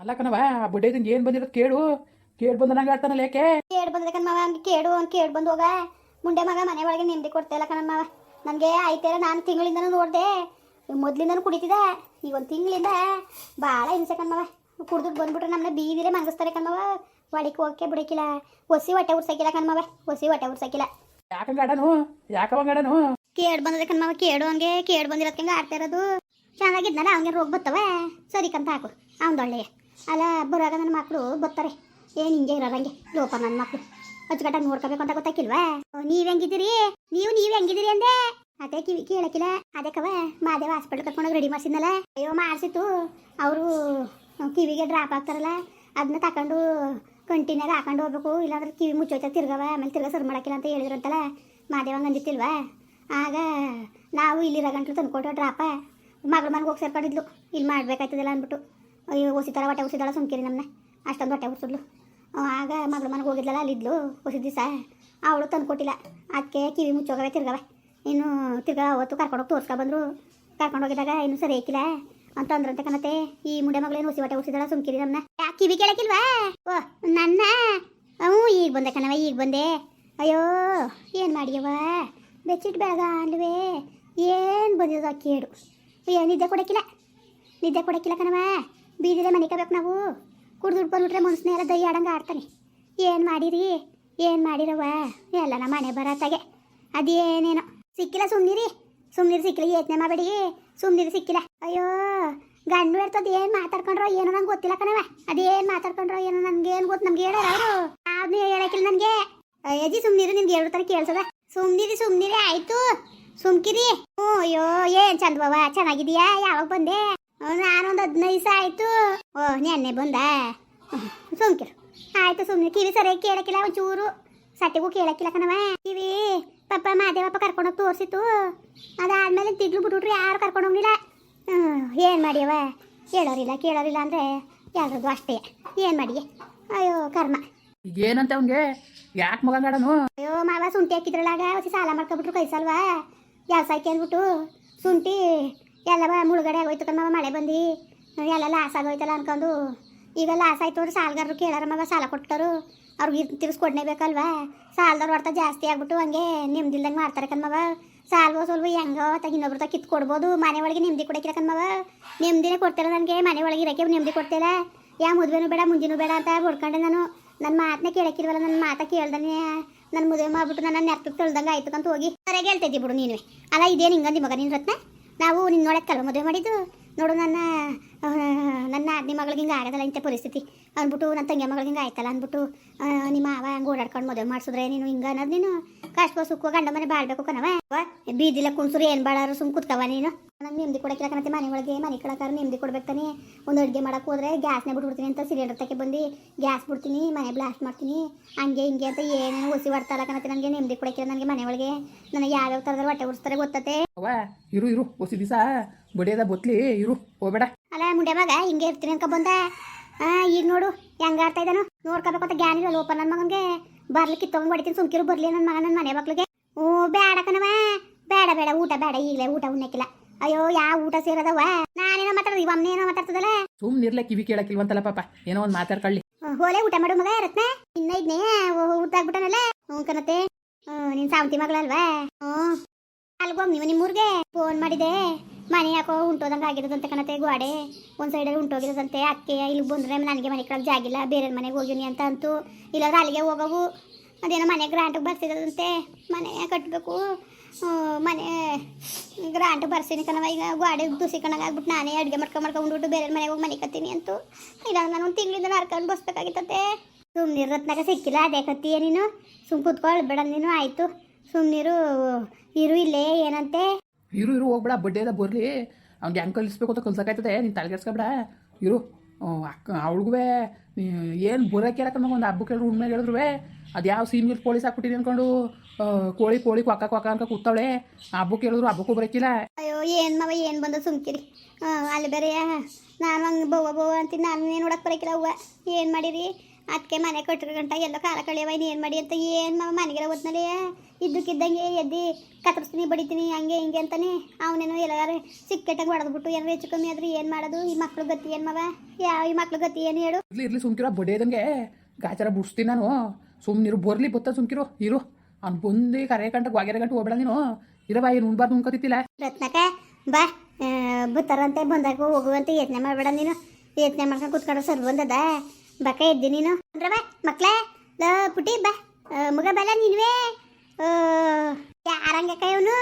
ಅಲ್ಲ ಕಣವ ಆ ಏನ್ ಏನು ಬಂದಿರೋದು ಕೇಳು. ಕೇಳು ಬಂದಂಗೆ ಆಡ್ತಾನಲ್ಲ ಯಾಕೆ? ಕೇಡ್ ಬಂದ್ರೆ ಕಣ್ ಮಾವ ಕೇಳು ಅಂತ ಅವ್ನು ಕೇಡ್ ಬಂದು ಹೋಗ. ಮುಂಡೆ ಮಗ ಮನೆ ಒಳಗೆ ನೆಮ್ಮದಿ ಕೊಡ್ತಾ ಇಲ್ಲ ಕಣ್ ಮಾವ ನನಗೆ ಆಯ್ತಾರ ನಾನು ತಿಂಗಳಿಂದ ನೋಡ್ದೆ. ಮೊದ್ಲಿಂದನು ಕುಡಿತಿದ್ದೆ ಈಗ ಒಂದು ತಿಂಗಳಿಂದ ಭಾಳ ಹಿಂಸೆ ಕಣ್ ಮಾವ. ಕುಡ್ದು ಬಂದ್ಬಿಟ್ರೆ ನಮ್ಮನ್ನ ಬೀದಿರೆ ಮಂಗಸ್ತಾರೆ ಕಣ್ ಒಡಿಕ್ ಹೋಗಕ್ಕೆ ಬಿಡಕ್ಕಿಲ್ಲ ಒಸಿ ಹೊಟ್ಟೆ ಉರ್ಸಕ್ಕಿಲ್ಲ ಕಣ್ ಹೊಸಿ ಹೊಟ್ಟೆ ಉರ್ಸಕ್ಕಿಲ್ಲ ಯಾಕ ಆಡನು? ಯಾಕವಂಗ ಆಡನು? ಮಾವ ಕೇಡು ಹಂಗೆ ಕೇಡ್ ಬಂದಿರೋದ್ಕಂಗೆ ಆಡ್ತಾ ಇರೋದು. ಚೆನ್ನಾಗಿದ್ನಲ್ಲ ಅವನಿಗೆ ರೋಗ ಬರ್ತವೆ ಸರಿ ಕಂತ ಹಾಕು ಅವ್ನದೊಳ್ಳೆಯ ಅಲ್ಲ, ಬರುವಾಗ ನನ್ನ ಮಕ್ಕಳು ಬರ್ತಾರೆ. ಏನು ಹಿಂಗೆ. ಇರೋದಂಗೆ ಲೋಪ ನನ್ನ ಮಕ್ಕಳು ಅಚ್ಚುಕಟ್ಟಾಗಿ ನೋಡ್ಕೋಬೇಕು ಅಂತ ಗೊತ್ತಾಕಿಲ್ವಾ? ನೀವು ಹೆಂಗಿದ್ದೀರಿ? ನೀವು ನೀವು ಹೆಂಗಿದ್ದೀರಿ ಅಂದೆ? ಅದೇ ಕಿವಿ ಕೇಳಕ್ಕಿಲ್ಲ ಅದಕ್ಕವ ಮಾದೇವ ಹಾಸ್ಪಿಟ್ಲ್ ಕರ್ಕೊಂಡೋಗಿ ರೆಡಿ ಮಾಡಿಸಿದ್ನಲ್ಲ. ಅಯ್ಯೋ, ಮಾಡಿಸಿತ್ತು. ಅವರು ಕಿವಿಗೆ ಡ್ರಾಪ್ ಆಗ್ತಾರಲ್ಲ ಅದನ್ನ ತಕೊಂಡು ಕಂಟಿನ್ಯಾಗ ಹಾಕೊಂಡು ಹೋಗ್ಬೇಕು. ಇಲ್ಲಾಂದ್ರೆ ಕಿವಿ ಮುಚ್ಚೋಯ್ತ ತಿರ್ಗವ. ಆಮೇಲೆ ತಿರ್ಗ ಸರ್ ಮಾಡಕ್ಕಿಲ್ಲ ಅಂತ ಹೇಳಿದ್ರಂತಲ್ಲ ಮಾದೇವಂಗೆ ಅಂದಿತ್ತಿಲ್ವಾ? ಆಗ ನಾವು ಇಲ್ಲಿರೋ ಗಂಟ್ಲು ತಂದ್ಕೊಟ್ಟೋ ಡ್ರಾಪ ಮಗಳ ಮನೆಗೆ ಹೋಗಿ ಸೇರ್ಕೊಂಡಿದ್ಲು. ಇಲ್ಲಿ ಮಾಡ್ಬೇಕಾಯ್ತದಲ್ಲ ಅಂದ್ಬಿಟ್ಟು. ಅಯ್ಯೋ ಒಸಿತಾರ ಹೊಟ್ಟೆ ಉಸಿದಾಳ ಸುಮ್ಕಿರಿ ನಮ್ಮನ್ನ ಅಷ್ಟೊಂದು ಹೊಟ್ಟೆ ಉಸಿದ್ಲು ಆಗ ಮಗಳು ಮನೆಗೆ ಹೋಗಿದ್ಲಲ್ಲ ಅಲ್ಲಿದ್ಲು ಹೊಸ ದಿವಸ. ಅವಳು ತಂದು ಕೊಟ್ಟಿಲ್ಲ. ಅದಕ್ಕೆ ಕಿವಿ ಮುಚ್ಚೋಗವೆ, ತಿರ್ಗವೆ. ಇನ್ನು ತಿರ್ಗಾ ಅವತ್ತು ಕರ್ಕೊಂಡೋಗಿ ತೋರ್ಸ್ಕೊ ಬಂದರು. ಕರ್ಕೊಂಡೋಗಿದಾಗ ಇನ್ನು ಸರಿ ಐಕಿಲ್ಲ ಅಂತ ಅಂದ್ರಂತೆ ಕಣತೆ. ಈ ಮುಂಡೆ ಮಗಳೇನು ಹೊಸಿ ಹೊಟ್ಟೆ ಉಸಿದಾಳ ಸುಮ್ಕಿರಿ ನಮ್ಮನ್ನ ಯಾಕೆ ಕಿವಿ ಕೇಳಕ್ಕಿಲ್ವಾ ಓ, ನನ್ನ? ಹ್ಞೂ, ಈಗ ಬಂದೆ ಕಣವ ಈಗ ಬಂದೆ. ಅಯ್ಯೋ, ಏನು ಮಾಡಿಯವ ಬೆಚ್ಚಿಟ್ಟು ಬೆಳಗ ಅಲ್ವೇ? ಏನು ಬಂದಿದ ಕೇಡು ಅಯ್ಯೋ, ನಿದ್ದೆ ಕೊಡಕ್ಕಿಲ್ಲ ನಿದ್ದೆ ಕೊಡಕ್ಕಿಲ್ಲ ಕಣವ ಬೀದಿಲೆ ಮನೆ ಕಬೇಕು ನಾವು. ಕುಡ್ದು ಬಂದ್ಬಿಟ್ರೆ ಮನ್ಸನ್ನ ಎಲ್ಲ ದೈ ಆಡಂಗೆ ಆಡ್ತಾನೆ. ಏನು ಮಾಡಿರಿ? ಏನು ಮಾಡಿರವ ಎಲ್ಲ ನಮ್ಮ ಮನೆ ಬರತ್ತಾಗೆ. ಅದೇನೇನೋ. ಸಿಕ್ಕಿಲ್ಲ ಸುಮ್ಮನಿರಿ ಸುಮ್ಮನಿರಿ ಸಿಕ್ಕಿಲ್ಲ ಯೋಚನೆ ಮಾಡಬೇಡಿ. ಸುಮ್ಮನಿರಿ ಸಿಕ್ಕಿಲ್ಲ. ಅಯ್ಯೋ, ಗಂಡು ಇರ್ತದ ಏನು ಮಾತಾಡ್ಕೊಂಡ್ರೋ ಏನೋ ನಂಗೆ ಗೊತ್ತಿಲ್ಲ ಕಣವ ಅದೇನು ಮಾತಾಡ್ಕೊಂಡ್ರೋ ಏನೋ ನನಗೆ ಏನು ಗೊತ್ತು ನಮ್ಗೆ ಹೇಳೋರು ಅವರು ಅದನ್ನ ಹೇಳಕ್ಕಿಲ್ಲ ನನಗೆ. ಅಯ್ಯಜಿ ಸುಮ್ಮನಿರಿ ನಿಮ್ಗೆ ಎರಡು ಥರ ಕೇಳ್ಸದ. ಸುಮ್ಮನಿರಿ ಸುಮ್ಮನಿರಿ ಆಯ್ತು. ಸುಮ್ಕಿರಿ. ಹ್ಞೂ ಅಯ್ಯೋ, ಏನು ಚಂದವ ಚೆನ್ನಾಗಿದೀಯಾ ಯಾವಾಗ ಬಂದೆ? ನಾನೊಂದು ಹದಿನೈದು ದಿವಸ ಆಯ್ತು. ಓ ನೆನ್ನೆ ಬಂದ. ಸುಮ್ಕಿರು ಆಯ್ತು ಸುಮ್ಮನೆ ಕಿವಿ ಸರಿ ಕೇಳಕ್ಕಿಲ್ಲ ಚೂರು ಸಟ್ಟಿಗೂ ಕೇಳಕ್ಕಿಲ್ಲ ಕಣವ ಕಿವಿ. ಪಪ್ಪ ಮಾದೇವಪ್ಪ ಕರ್ಕೊಂಡೋಗಿ ತೋರಿಸಿತ್ತು. ಅದಾದ್ಮೇಲೆ ತಿಗ್ಲು ಬಿಟ್ಬಿಟ್ರು ಯಾರು ಕರ್ಕೊಂಡೋಗಿಲ್ಲ ಏನು ಮಾಡಿಯವ ಕೇಳೋರಿಲ್ಲ ಕೇಳೋರಿಲ್ಲ ಅಂದರೆ ಎಲ್ಲರದು ಅಷ್ಟೇ. ಏನು ಮಾಡಿ ಅಯ್ಯೋ ಕರ್ಮ. ಏನಂತ ಅವ್ನಿಗೆ? ಯಾಕೆ ಮಗಂಗಾಡನು ಅಯ್ಯೋ ಮಾವ ಸುಂಟಿ ಹಾಕಿದ್ರಲ್ಲಾಗ ಸಾಲ ಮಾಡ್ಕೊಬಿಟ್ರು ಕೈ ಸಲ್ವಾ ವ್ಯವಸಾಯಕ್ಕೆ ಅಂದ್ಬಿಟ್ಟು ಶುಂಠಿ ಎಲ್ಲ ಮುಳುಗಡೆ ಆಗೋಯ್ತದ ಕಣವ ಮಳೆ ಬಂದು ಎಲ್ಲ ಲಾಸ್ ಆಗೋಯ್ತಲ್ಲ ಅನ್ಕೊಂಡು. ಈಗ ಲಾಸ್ ಆಯ್ತು ಅವ್ರು ಸಾಲಗಾರರು ಕೇಳಾರ ಮಗ ಸಾಲ ಕೊಟ್ಟರು ಅವ್ರಿಗೆ ತಿರ್ಸ್ಕೊಡ್ನೇಬೇಕಲ್ವಾ ಸಾಲದವ್ರು ಹೊಡ್ತಾ ಜಾಸ್ತಿ ಆಗ್ಬಿಟ್ಟು ಹಂಗೆ ನೆಮ್ಮದಿಲ್ದಂಗೆ ಮಾಡ್ತಾರೆ ಕಣ್ಮವ ಸಾಲ್ವೋ ಸೊಲ್ವೋ ಹೆಂಗೋ ತ ಇನ್ನೊಬ್ರ ತ ಕಿತ್ ಕೊಡ್ಬೋದು. ಮನೆ ಒಳಗೆ ನೆಮ್ಮದಿ ಕೊಡಕ್ಕಿಲ್ಲ ನೆಮ್ಮದಿನೇ ಕೊಡ್ತಾರೆ ನನಗೆ, ಮನೆ ಒಳಗೆ ಇರೋಕ್ಕೆ ನೆಮ್ಮದಿ ಕೊಡ್ತಿಲ್ಲ. ಯಾ ಮದುವೆನೂ ಬೇಡ, ಮುಂದಿನೂ ಬೇಡ ಅಂತ ಹೊಡ್ಕೊಂಡೆ ನಾನು. ನನ್ನ ಮಾತನ್ನ ಕೇಳಕ್ಕಿಲ್ವಲ್ಲ ನನ್ನ ಮಾತ ಕೇಳ್ದಾನೆ. ನನ್ನ ಮದುವೆ ಮಾಡ್ಬಿಟ್ಟು ನನ್ನ ನೆರ್ಪಿಗೆ ತೊಳ್ದಂಗೆ ಆಯ್ತು ಅಂತ ಹೋಗಿ ಸರಿಯಾಗಿ ಹೇಳ್ತೈತಿ ಬಿಡು ನೀನು ಅಲ್ಲ, ಇದೇನು ಹಿಂಗಂದಿ ಮಗ ನಿನ್ನ ರತ್ನ? ನಾವು ನಿನ್ನ ಮದುವೆ ಮಾಡಿದ್ದು. ನೋಡು, ನನ್ನ ನನ್ನ ಆದ್ನಿ ಮಗಳಿಗೆ ಹಿಂಗೆ ಆಗೋದಲ್ಲ ಇಂಥ ಪರಿಸ್ಥಿತಿ. ಅಂದ್ಬಿಟ್ಟು ನನ್ನ ತಂಗಿ ಮಗಳಿಗೆ ಹಿಂಗೆ ಆಯ್ತಲ್ಲ ಅಂದ್ಬಿಟ್ಟು ನಿಮ್ಮ ಅವ ಹಂಗೆ ಓಡಾಡ್ಕೊಂಡು ಮದುವೆ ಮಾಡಿಸಿದ್ರೆ ನೀನು ಹಿಂಗೆ ಅನ್ನೋದು ನೀನು ಕಷ್ಟ ಸುಖ ಗಂಡ ಮನೆ ಬಾಳ್ಬೇಕು ಕಣವ ಬೀದಿಲ್ಲ ಕುಣ್ಸುರು, ಏನು ಬಾಳಾರು ಸುಮ್ ಕುತ್ಕವ ನೀನು. ನಂಗೆ ನೆಮ್ಮದಿ ಕೊಡಕ್ಕಿಲ್ಲ ಕಣತ್ತೆ, ಮನೆ ಒಳಗೆ ಮನೆ ಕಳಕಾರ ನೆಮ್ಮದಿ ಕೊಡ್ಬೇಕು ತಾನೆ. ಒಂದು ಅಡುಗೆ ಮಾಡಕ್ಕೆ ಹೋದ್ರೆ ಗ್ಯಾಸ್ನೇ ಬಿಟ್ಬಿಡ್ತೀನಿ ಅಂತ ಸಿಲಿಂಡರ್ ತಕ್ಕೆ ಬಂದು ಗ್ಯಾಸ್ ಬಿಡ್ತೀನಿ, ಮನೆ ಬ್ಲಾಸ್ಟ್ ಮಾಡ್ತೀನಿ. ಹಂಗೆ ಹಿಂಗೆ ಅಂತ ಏನೇನು ಉಸಿ ಬರ್ತಾ ಇಲ್ಲ ಕಣತೆ ನನಗೆ ನೆಮ್ಮದಿ ಕೊಡಕ್ಕಿಲ್ಲ ನನಗೆ ಮನೆ ಒಳಗೆ. ನನಗೆ ಯಾವ್ಯಾವ ಥರದಲ್ಲಿ ಹೊಟ್ಟೆ ಉಡ್ಸ್ತಾರೆ ಗೊತ್ತತೆ ಇರು ಇರು ಹೊಸಿ ದಿವಸ. ಬಡಿಯೋದ ಬೊತ್ಲಿ ಇರು ಹೋಗ್ಬೇಡ. ಅಲ್ಲ ಮುಂಡೆ ಮಗ ಹಿಂಗೆ ಇರ್ತೀನಿ ಅಂತ ಬಂದ. ಆ ಈಗ ನೋಡು ಹೆಂಗ ಆಡ್ತಾ ಇದ್ದಾನು. ನೋಡ್ಕೋಬೇಕು ಅಂತ ಗ್ಯಾನ್ ಇಲ್ಲ ಲೋಪ ನನ್ನ ಮಗನಿಗೆ. ಬರ್ಲಿಕ್ಕೆ ತಗೊಂಡ್ ಬಡಿತೀನಿ ಸುಮ್ಕಿರು ಬರ್ಲಿ ನನ್ನ ಮಗ ನನ್ನ ಮನೆ ಮಕ್ಳಿಗೆ. ಓ ಬೇಡ ಕಣವ ಬೇಡ ಬೇಡ ಊಟ ಬೇಡ ಈಗಲೇ ಊಟ ಉಣ್ಣಕ್ಕಿಲ್ಲ. ಅಯ್ಯೋ ಯಾವ ಊಟ ಸೇರದವ ನಾನೇನೋ ಮಾತಾಡೋದು ಇವಮ್ಮನೇನೋ ಏನೋ ಮಾತಾಡ್ತದಲ್ಲ. ಸುಮ್ಮನಿರ್ಲೆ ಕಿವಿ ಕೇಳಕ್ಕಿಲ್ವಂತಲ್ಲ ಪಾಪ. ಏನೋ ಒಂದು ಮಾತಾಡ್ಕೊಳ್ಳಿ. ಹೋಲೆ ಊಟ ಮಾಡು ಮಗ ರತ್ನ. ಇನ್ನ ಇದ್ನೇ ಊಟ ಆಗ್ಬಿಟ್ಟನಲ್ಲ ಹ್ಞೂ ಕಣತೆ ಹ್ಞೂ ನಿನ್ ಸಾವಂತಿ ಮಗಳಲ್ವಾ? ಹ್ಞೂ. ಅಲ್ಗೋಗ್ ನೀವು ನಿಮ್ಮೂರ್ಗೆ. ಫೋನ್ ಮಾಡಿದೆ. ಮನೆ ಯಾಕೋ ಉಂಟೋದಂಗೆ ಆಗಿರೋದಂತೆ ಕಣತೆ ಗೋಡೆ ಒಂದು ಸೈಡಲ್ಲಿ ಉಂಟೋಗಿರೋದಂತೆ ಅಕ್ಕೆ ಇಲ್ಲಿಗೆ ಬಂದರೆ ನನಗೆ ಮನೆ ಕಡೆ ಜಾಗಿಲ್ಲ ಬೇರೆ ಮನೆಗೆ ಹೋಗಿನಿ ಅಂತ ಅಂತು. ಇಲ್ಲಾದ್ರೆ ಅಲ್ಲಿಗೆ ಹೋಗವು. ಅದೇನೋ ಮನೆ ಗ್ರಾಂಟಿಗೆ ಬರ್ಸಿರೋದಂತೆ, ಮನೆ ಕಟ್ಟಬೇಕು ಮನೆ ಗ್ರಾಂಟ್ ಬರ್ಸಿನಿ ಕಣವ ಈಗ ಗೋಡೆ ದುಸಿ ಕಣಗಾಗ್ಬಿಟ್ಟು ನಾನೇ ಅಡುಗೆ ಮಾಡ್ಕೊಂಡು ಮಾಡ್ಕೊಂಡ್ಬಿಟ್ಟು ಬೇರೆ ಮನೆಗೆ ಹೋಗಿ ಮನೆ ಕತ್ತೀನಿ ಅಂತು. ಇಲ್ಲ ನಾನು ಒಂದು ತಿಂಗಳಿಂದ ನರ್ಕೊಂಡು ಬಸ್ಬೇಕಾಗಿತ್ತಂತೆ. ಸುಮ್ಮನೆ ರತ್ನಾಗ ಸಿಕ್ಕಿಲ್ಲ ಅದೇ ಕತ್ತೀಯ ನೀನು. ಸುಮ್ ಕೂತ್ಕೊಳ್ಬೇಡ ನೀನು, ಆಯಿತು. ಸುಮ್ಮನಿರು ಇರು ಇಲ್ಲೇ ಏನಂತೆ. ಇರು ಇರು ಹೋಗ್ಬೇಡ ಬಡ್ಡೆದ ಬರಲಿ. ಅವ್ನಿಗೆ ಹೆಂಗೆ ಕಲಿಸ್ಬೇಕು ಅಂತ ಕಲ್ಸೋಕಾಯ್ತದೆ ನೀನು ತಲೆಗೆಡ್ಸ್ಕೊಬೇಡ ಇರು. ಅಕ್ಕ ಅವಳಿಗೂ ಏನು ಬರೋಕೆ ನಮಗೆ ಒಂದು ಹಬ್ಬಕ್ಕೆ ಹೇಳಿದ್ರು ಉಣ್ಮೆಗೆ ಹೇಳಿದ್ರು ಅದು ಯಾವ ಸೀಮಿಲ್ ಕೋಳಿ ಸಾಕ್ಬಿಟ್ಟಿನಿ ಅಂದ್ಕೊಂಡು ಆ, ಕೋಳಿ ಕೋಳಿ ಕೊಕ್ಕ ಕೊಕ್ಕ ಅಂತ ಕೂತಾವಳೆ. ಹಬ್ಬಕ್ಕೆ ಹೇಳಿದ್ರು ಹಬ್ಬಕ್ಕೂ ಬರೋಕ್ಕಿಲ್ಲ ಅಯ್ಯೋ ಏನು ಮವ ಏನು ಬಂದ ಸುಮ್ಕಿರಿ. ಅಲ್ಲಿ ಬೇರೆ ನಾನು ಹಂಗೆ ಬವ್ವ ಬವ್ವ ಅಂತೀನಿ ನಾನು ಏನು ನೋಡಕ್ಕೆ ಬರೋಕಿಲ್ಲ ಅವ್ವ. ಏನು ಮಾಡಿರಿ? ಅದಕ್ಕೆ ಮನೆ ಕೊಟ್ಟರು ಗಂಟ ಎಲ್ಲೋ ಕಾಲ ಕಳಿಯವ ಏನು ಮಾಡಿ ಅಂತ ಏನು ಮಾವ ಮನೆಗೆಲ್ಲ ಓದ್ನಲ್ಲಿ ಇದ್ದಕ್ಕಿದ್ದಂಗೆ ಎದ್ದು ಕತ್ತರಿಸ್ತೀನಿ ಬಡಿತೀನಿ ಹಂಗೆ ಹಿಂಗೆ ಅಂತಾನೆ. ಅವನೇನೋ ಎಲ್ಲಾರು ಸಿಕ್ಕಟ್ಟಾಗಿ ಹೊಡೆದ್ಬಿಟ್ಟು ಏನಾರು ಹೆಚ್ಚು ಕಮ್ಮಿ ಆದ್ರೆ ಏನು ಮಾಡೋದು? ಈ ಮಕ್ಳು ಗತಿ ಏನು ಮಾವ? ಯಾವ ಈ ಮಕ್ಳು ಗತಿ ಏನು ಹೇಳು? ಇರ್ಲಿ ಇರ್ಲಿ ಸುಮ್ಕಿರೋ ಬಡಿಯೋದಂಗೆ ಗಾಚಾರ ಬಿಡಿಸ್ತೀನಿ ನಾನು. ಸುಮ್ಮನಿರು ಬರ್ಲಿ ಬತ್ತ ಸುಮ್ಕಿರು ಇರು. ಅವ್ನು ಬಂದು ಕರೆ ಗಂಟೆ ಗ್ವಾಗೆರೆ ಗಂಟೆ ಹೋಗ್ಬೇಡ ನೀನು. ಇರವ ಏನು ಉಣ್ಬಾರ್ದು ಉಣ್ಕೊತಿಲ್ಲ ರತ್ನಕ ಬಾ. ಬುತ್ತಾರಂತೆ ಬತ್ತಾರಂತೆ ಬಂದಾಗ ಹೋಗುವಂತೆ ಯತ್ನೆ ಮಾಡಬೇಡ ನೀನು. ಯತ್ನೆ ಮಾಡ್ಕೊಂಡು ಕುತ್ಕೊಂಡು ಸರ್ ಬಂದದ ಬಕ ಎದ್ದಿ ನೀನು. ಅಂದ್ರೆ ಬಾ, ಮಕ್ಳೇ ಪುಟಿ ಬಾ. ಮಗ ಬಲ ನೀನುವೇ. ಯಾರಂಗ ಇವನು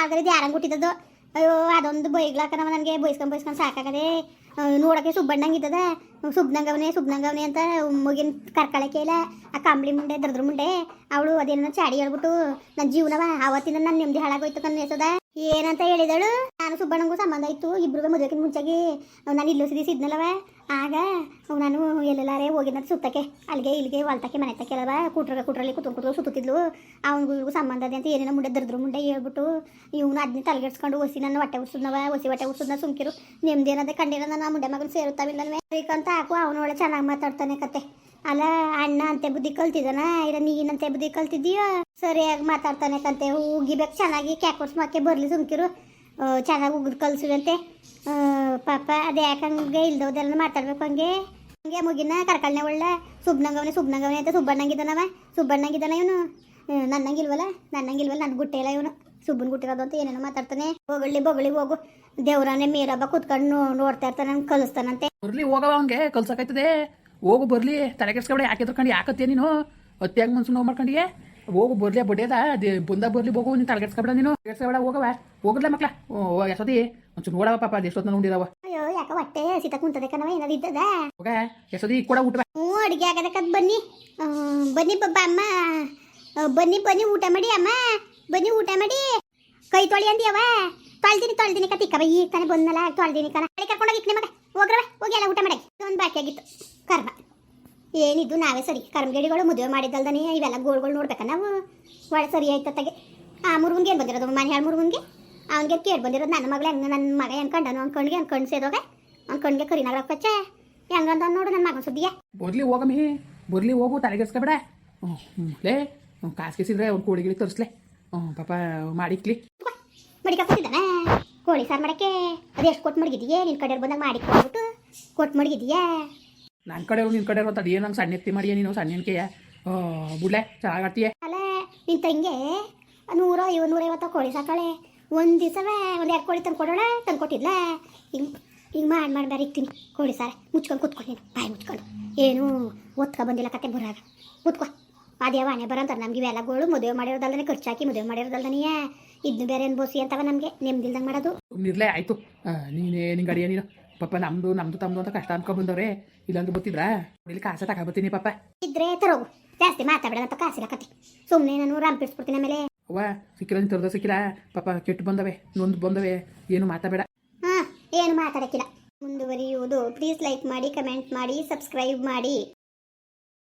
ಆಗಲಿದ್ದು ಯಾರಂಗ ಹುಟ್ಟಿದ್ದು ಅಯ್ಯೋ, ಅದೊಂದು ಬೈಗ್ಲಾಕ ನಮ್ಮ ನನಗೆ, ಬೈಸ್ಕೊಂಡು ಬೈಸ್ಕೊಂಡು ಸಾಕಾಗದೆ. ನೋಡೋಕೆ ಸುಬ್ಬಣ್ಣಂಗೆ ಇದ್ದದ. ಸುಬ್ನಂಗವನೇ ಸುಬ್ನಂಗವನೇ ಅಂತ ಮುಗಿನ ಕರ್ಕಳಕ್ಕೆ ಇಲ್ಲ ಆ ಕಂಬಳಿ ಮುಂಡೆ, ದರ್ದ್ರ ಮುಂಡೆ, ಅವಳು ಅದೇನೋ ಚಾಡಿ ಹೇಳ್ಬಿಟ್ಟು ನನ್ನ ಜೀವನವ, ಆವತ್ತಿನ ನನ್ನ ನೆಮ್ಮದಿ ಹಾಳಾಗೋಯ್ತು ಕಣ್ಣು ಹೆಸದ ಏನಂತ ಹೇಳಿದಳು? ನಾನು ಸುಬ್ಬಣ್ಣಂಗೂ ಸಂಬಂಧ ಇತ್ತು. ಇಬ್ರಿಗೆ ಮದುವೆಗಿಂತ ಮುಂಚೆಗೆ ನಾನು ಇಲ್ಲೂ ಸಿದಿ ಸಿದ್ನಲ್ಲವ. ಆಗ ನಾನು ಎಲ್ಲೆಲ್ಲಾರೆ ಹೋಗಿದ್ದ ಸುತ್ತಕ್ಕೆ. ಅಲ್ಲಿಗೆ ಇಲ್ಲಿಗೆ ಹೊಲ್ತಕ್ಕೆ ಮನೆ ತಕ್ಕೆಲ್ಲವ ಕೂಟ್ರ ಕೂಟ್ರಲ್ಲಿ ಕುತ್ಕೊಂಡು ಕುತ್ಕೊಂಡು ಸುತ್ತಿದ್ಲು ಅವನಿಗೂ ಸಂಬಂಧ ಅದೇ ಅಂತ ಏನೇನೋ ಮುಂಡೆ ದರ್ದ್ರ ಮುಂಡೆ ಹೇಳ್ಬಿಟ್ಟು ಇವನು ಅದನ್ನ ತಲೆಗೆಡ್ಸ್ಕೊಂಡು ಒಸಿ ನನ್ನ ಹೊಟ್ಟೆ ಉರ್ಸಿದ್ನವ. ಒಸಿ ಹೊಟ್ಟೆ ಉರ್ಸಿದ್ನ ಸುಮ್ಕಿರು. ನೆಮ್ಮದಿ ಕಂಡಿರೋ ನಾನು ಮುಂಡೆ ಮಗನ ಸೇರುತ್ತಾವಿಲ್ಲವೇ ಅಂತ ಹಾಕು ಅವನು ಒಳ್ಳೆ ಚೆನ್ನಾಗಿ ಮಾತಾಡ್ತಾನೆ ಕತೆ. ಅಲ್ಲ ಅಣ್ಣ ಅಂತೆ ಬುದ್ಧಿ ಕಲ್ತಿದ್ದಾನ? ಇರ ನೀನಂತೆ ಬುದ್ಧಿ ಕಲ್ತಿದ್ದೀಯೋ? ಸರಿಯಾಗಿ ಮಾತಾಡ್ತಾನೆ ಕಂತೆ. ಉಗಿಬೇಕು ಚೆನ್ನಾಗಿ ಕ್ಯಾಕೋಸ್ ಮಾಕೆ ಬರಲಿ ಸುಮ್ಕಿರು. ಚೆನ್ನಾಗಿ ಉಗಿದು ಕಲ್ಸುವಂತೆ ಆ, ಪಾಪ ಅದೇ ಯಾಕಂಗೆ ಇಲ್ದೋದೆಲ್ಲ ಮಾತಾಡ್ಬೇಕು ಹಂಗೆ? ಹಂಗೆ ಮುಗಿನ ಕರ್ಕಳ್ನೆ ಒಳ್ಳೆ ಸುಬ್ನಂಗವನೆ ಸುಬ್ನಂಗವನೆ ಅಂತ ಸುಬ್ಬಣ್ಣಂಗಿದ್ದಾನವ. ಸುಬ್ಬಣ್ಣಂಗಿದ್ದಾನ ಇವನು? ನನ್ನಂಗಿಲ್ವಲ್ಲ? ನನ್ನಂಗಿಲ್ವಲ್ಲ? ನನ್ನ ಗುಟ್ಟೆ ಇಲ್ಲ ಇವನು. ಸುಬ್ಬನ್ ಗುಟ್ಟಿರೋದು ಅಂತ ಏನೇನೋ ಮಾತಾಡ್ತಾನೆ. ಹೋಗಳ್ಳಿ ಬೊಗಳಿ ಹೋಗು. ದೇವ್ರನ್ನೇ ಮೀರಬ್ಬ ಕುತ್ಕೊಂಡು ನೋಡ್ತಾ ಇರ್ತಾನೆ ಕಲಿಸ್ತಾನಂತೆ. ಹೋಗವ ಹಂಗೆ. ಕಲ್ಸಕ್ಕಾಯ್ತದೆ ಹೋಗು ಬರಲಿ ತಲೆ ಕೆಡ್ಸ್ಕೊಬೇಡ ಯಾಕೆ ಎದ್ಕೊಂಡು ಯಾಕತ್ತೆ ನೀನು? ಅತ್ಯಾಗ ಮನ್ಸು ನೋವು ಮಾಡ್ಕೊಂಡಿಯೇ? ಹೋಗು ಬರ್ಲಿ ಬಡ್ಯದ ಬಂದ ಬರ್ಲಿ ಹೋಗು ನೀನು ತಲೆ ಕೆಡ್ಸ್ಕೊಬೇಡ ನೀನು. ಕೆಡ್ಸ್ಕೊಬೇಡ ಹೋಗವ ಹೋಗಲ್ಲ ಮಕ್ಳ? ಓ ಎಸೋದಿ ಒಂಚೂರು ನೋಡವ ಪಾಪ ಅದೆಷ್ಟೊತ್ತ ನೋಡಿದವ ಅಯ್ಯೋ ಯಾಕೆ ಹೊಟ್ಟೆ ಸೀತ ಕುಂತದೆ ಕಣವ ಏನಾದ್ರು ಇದ್ದದ? ಹೋಗ ಎಸೋದಿ ಕೂಡ ಊಟ ಹ್ಞೂ ಅಡುಗೆ ಆಗದಕ್ಕದ್ ಬನ್ನಿ. ಬನ್ನಿ ಪಪ್ಪ ಅಮ್ಮ. ಬನ್ನಿ ಬನ್ನಿ ಊಟ ಮಾಡಿ ಅಮ್ಮ. ಬನ್ನಿ ಊಟ ಮಾಡಿ. ಕೈ ತೊಳಿ ಅಂದಿಯವ ತೊಳ್ದಿನಿ ತೊಳ್ದಿನಿ ಕತಿಕ್ಕವ ಈಗ ತಾನೇ ಬಂದಲ್ಲ ತೊಳ್ದಿನಿ ಕಣ. ಕರ್ಕೊಂಡೋಗಿ ಮಗ. ಹೋಗ್ರವ ಹೋಗಿ ಎಲ್ಲ ಊಟ ಮಾಡಿ ಒಂದು ಬಾಕಿ ಆಗಿತ್ತು. ಕರ್ಮ. ಏನಿದ್ದು ನಾವೇ ಸರಿ. ಕರ್ಮಗೇಡಿಗಳು ಮದುವೆ ಮಾಡಿದ್ದಲ್ದನೇ ಇವೆಲ್ಲ ಗೋಳ್ಗಳು ನೋಡ್ಬೇಕ ನಾವು. ಒಳ್ಳೆ ಸರಿ ಆಯ್ತತ್ತಾಗೆ ಆ ಮುರುಗನ್ಗೆ ಏನು ಬಂದಿರೋದು? ಮನೆ ಹೇಳಿ ಮುರುಗನ್ಗೆ ಅವ್ನಿಗೆ ಕೇಳಿ ಬಂದಿರೋದು? ನನ್ನ ಮಗಳು ಹೆಂಗೆ ನನ್ನ ಮಗ ಅನ್ಕೊಂಡನು ಅನ್ಕೊಂಡ್ಗೆ ಅನ್ಕೊಂಡು ಸೇದೋಗ? ಅನ್ಕೊಂಡ್ಗೆ ಕರಿನಗರ ಕಚ್ಚ ಹೆಂಗಂದ ನೋಡು ನನ್ನ ಮಗನ ಸುದ್ದಿಗೆ ಬರ್ಲಿ ಹೋಗಮ್ಮಿ ಬರ್ಲಿ ಹೋಗು ತಲೆಗೆಸ್ಕೊಬೇಡ ಹ್ಞೂ ಲೇ. ಕಾಸು ಕಿಸಿದ್ರೆ ಅವ್ನು ಕೋಳಿ ಗಿಳಿ ತರಿಸ್ಲೆ. ಹ್ಞೂ ಪಾಪ ಮಾಡಿಕ್ಲಿ ಮಡಿಕತ್ತಿದ್ದಾನ ಕೋಳಿ ಸಾರು ಮಾಡಕ್ಕೆ ಅದು ಎಷ್ಟು ಕೊಟ್ಟು ಮಡಗಿದೆಯೇ? ನಿನ್ನ ಕಡೆ ಬಂದಾಗ ಮಾಡಿ ಕೊಟ್ಬಿಟ್ಟು ಕೊಟ್ಟು ಮಡಗಿದೀಯಾ? ನನ್ನ ಕಡೆ ನಿನ್ನ ಕಡೆ ಅಂತ ಅದೇನು ನಂಗೆ ಸಣ್ಣ ಎತ್ತಿ ಮಾಡಿಯ ನೀನು ಸಣ್ಣ ಎಣ್ಕೆಯ? ಬುಡ್ಲೆ ಚೆನ್ನಾಗಿ ಆಡ್ತೀಯ? ಅಲ್ಲ ನಿನ್ನ ತಂಗೆ ನೂರ ಐವ ನೂರೈವತ್ತು ಕೋಳಿ ಸಾಕಳೆ. ಒಂದು ದಿವಸವೇ ಒಂದು ಎರಡು ಕೋಳಿ ತಂದು ಕೊಡೋಣ ತಂದು ಕೊಟ್ಟಿದ್ಲ? ಹಿಂಗೆ ಹಿಂಗೆ ಮಾಡಿ ಮಾಡಿ ಬೇರೆ ಇಕ್ತೀನಿ ಕೋಳಿ ಸಾರೆ. ಮುಚ್ಕೊಂಡು ಕೂತ್ಕೊಂಡು ನೀನು ಬಾಯಿ ಮುಚ್ಕೊಂಡು. ಏನು ಓದ್ಕೊ ಬಂದಿಲ್ಲ ಕತೆ ಬರಾಗ ಕೂತ್ಕೊ. ಅದೇ ವಾಣೆ ಬರಂತಾರೆ ನಮ್ಗೆ ಇವೆಲ್ಲ ಗೋಳು ಮದುವೆ ಖರ್ಚು ಖರ್ಚಾಕಿ ಮದುವೆ ಮಾಡಿರೋದಲ್ದನೆಯ ಇದ್ನ ಬೇರೆ ಅನ್ಬೋಸಿ ಅಂತವ ನಮಗೆ ನೆಮ್ಮದಿಲ್ದಂಗೆ ಮಾಡೋದು. ನಿರ್ಲೇ ಆಯಿತು. ನೀನೇ ನಿಂಗೆ ಅಡಿಯ ನೀನು. ಪಾಪ ನಮ್ಮದು ನಮ್ಮದು ತಮ್ಮದು ಅಂತ ಕಷ್ಟ ಅನ್ಕೊ ಬಂದವ್ರೆ ಇಲ್ಲಾಂದ್ರೆ ಗೊತ್ತಿದ್ರಾ? ಇಲ್ಲಿ ಕಾಸ ತಗೊಬತ್ತೀನಿ ಪಾಪ. ಇದ್ರೆ ತರೋಗು ಜಾಸ್ತಿ ಮಾತಾಡೋಣ ಅಂತ ಕಾಸಿಲ್ಲ ಕತೆ ಸುಮ್ಮನೆ ನಾನು ರಂಪಿಸ್ಬಿಡ್ತೀನಿ ಆಮೇಲೆ. ಅವ್ವ ಸಿಕ್ಕಿಲ್ಲ ತರದ ಸಿಕ್ಕಿಲ್ಲ. ಪಾಪ ಕೆಟ್ಟು ಬಂದವೆ ನೊಂದು ಬಂದವೆ. ಏನು ಮಾತಾಡಬೇಡ. ಹಾಂ ಏನು ಮಾತಾಡಕ್ಕಿಲ್ಲ. ಮುಂದುವರಿಯುವುದು. ಪ್ಲೀಸ್ ಲೈಕ್ ಮಾಡಿ ಕಮೆಂಟ್ ಮಾಡಿ ಸಬ್ಸ್ಕ್ರೈಬ್ ಮಾಡಿ.